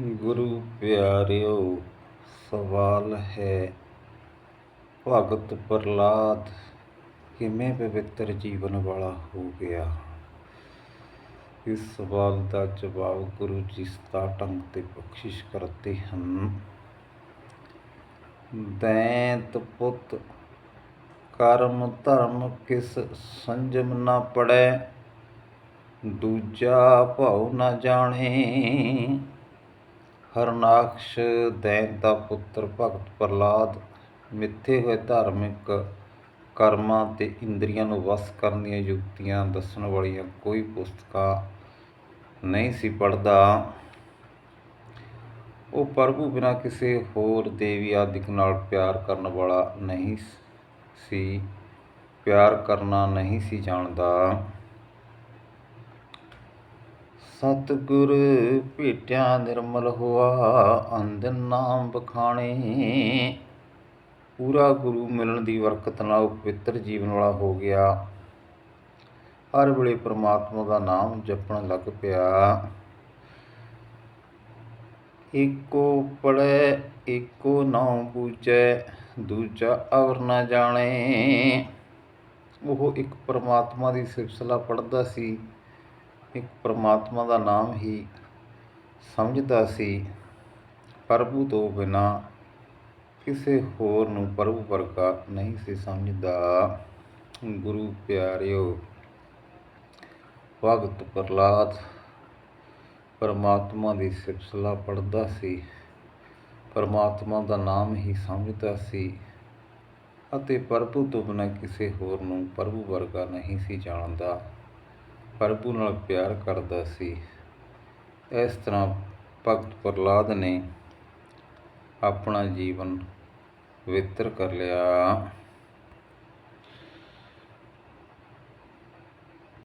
ਗੁਰੂ ਪਿਆਰਿਓ, ਸਵਾਲ ਹੈ, ਭਗਤ ਪ੍ਰਲਾਦ ਕਿਵੇਂ ਪਵਿੱਤਰ ਜੀਵਨ ਵਾਲਾ ਹੋ ਗਿਆ? ਇਸ ਸਵਾਲ ਦਾ ਜਵਾਬ ਗੁਰੂ ਜੀ ਸਤਾ ਢੰਗ ਤੇ ਬਖਸ਼ਿਸ਼ ਕਰਦੇ ਹਨ। ਦੈਂਤ ਪੁੱਤ, ਕਰਮ ਧਰਮ ਕਿਸ ਸੰਜਮ ਨਾ ਪੜੈ, ਦੂਜਾ ਭਾਉ ਨਾ ਜਾਣੇ। ਹਰਨਾਕਸ਼ ਦੈਂਤ ਦਾ ਪੁੱਤਰ ਭਗਤ ਪ੍ਰਹਲਾਦ ਮਿੱਥੇ ਹੋਏ ਧਾਰਮਿਕ ਕਰਮਾਂ ਤੇ ਇੰਦਰੀਆਂ ਨੂੰ ਵਸ ਕਰਨ ਦੀਆਂ ਯੁਕਤੀਆਂ ਦੱਸਣ ਵਾਲੀਆਂ ਕੋਈ ਪੁਸਤਕਾਂ ਨਹੀਂ ਸੀ ਪੜ੍ਹਦਾ। ਉਹ ਪ੍ਰਭੂ ਬਿਨਾਂ ਕਿਸੇ ਹੋਰ ਦੇਵੀ ਆਦਿਕ ਨਾਲ ਪਿਆਰ ਕਰਨ ਵਾਲਾ ਨਹੀਂ ਸੀ, ਪਿਆਰ ਕਰਨਾ ਨਹੀਂ ਸੀ ਜਾਣਦਾ। ਸਤਿਗੁਰ ਭੇਟਿਆ ਨਿਰਮਲ ਹੋਆ ਅੰਦਨ ਨਾਮ ਬਖਾਣੇ ਪੂਰਾ ਗੁਰੂ ਮਿਲਣ ਦੀ ਬਰਕਤ ਨਾਲ ਪਵਿੱਤਰ ਜੀਵਨ ਵਾਲਾ ਹੋ ਗਿਆ। ਹਰ ਵੇਲੇ ਪ੍ਰਮਾਤਮਾ ਦਾ ਨਾਮ ਜਪਣ ਲੱਗ ਪਿਆ। ਏਕੋ ਪੜੈ ਏਕੋ ਨਾਮ ਪੂਜੈ, ਦੂਜਾ ਅਵਰ ਨਾ ਜਾਣੇ। ਉਹ ਇੱਕ ਪਰਮਾਤਮਾ ਦੀ ਸਿਫਤਸਲਾ ਪੜ੍ਹਦਾ ਸੀ। ਇੱਕ ਪਰਮਾਤਮਾ ਦਾ ਨਾਮ ਹੀ ਸਮਝਦਾ ਸੀ। ਪ੍ਰਭੂ ਤੋਂ ਬਿਨਾ ਕਿਸੇ ਹੋਰ ਨੂੰ ਪ੍ਰਭੂ ਵਰਗਾ ਨਹੀਂ ਸੀ ਸਮਝਦਾ। ਗੁਰੂ ਪਿਆਰਿਓ, ਭਗਤ ਪ੍ਰਲਾਦ ਪਰਮਾਤਮਾ ਦੀ ਸਿਫਤਸਲਾ ਪੜ੍ਹਦਾ ਸੀ। ਪਰਮਾਤਮਾ ਦਾ ਨਾਮ ਹੀ ਸਮਝਦਾ ਸੀ ਅਤੇ ਪ੍ਰਭੂ ਤੋਂ ਬਿਨਾਂ ਕਿਸੇ ਹੋਰ ਨੂੰ ਪ੍ਰਭੂ ਵਰਗਾ ਨਹੀਂ ਸੀ ਜਾਣਦਾ। ਪ੍ਰਭੂ ਨਾਲ ਪਿਆਰ ਕਰਦਾ ਸੀ। ਇਸ ਤਰ੍ਹਾਂ ਭਗਤ ਪ੍ਰਹਲਾਦ ਨੇ ਆਪਣਾ ਜੀਵਨ ਪਵਿੱਤਰ ਕਰ ਲਿਆ।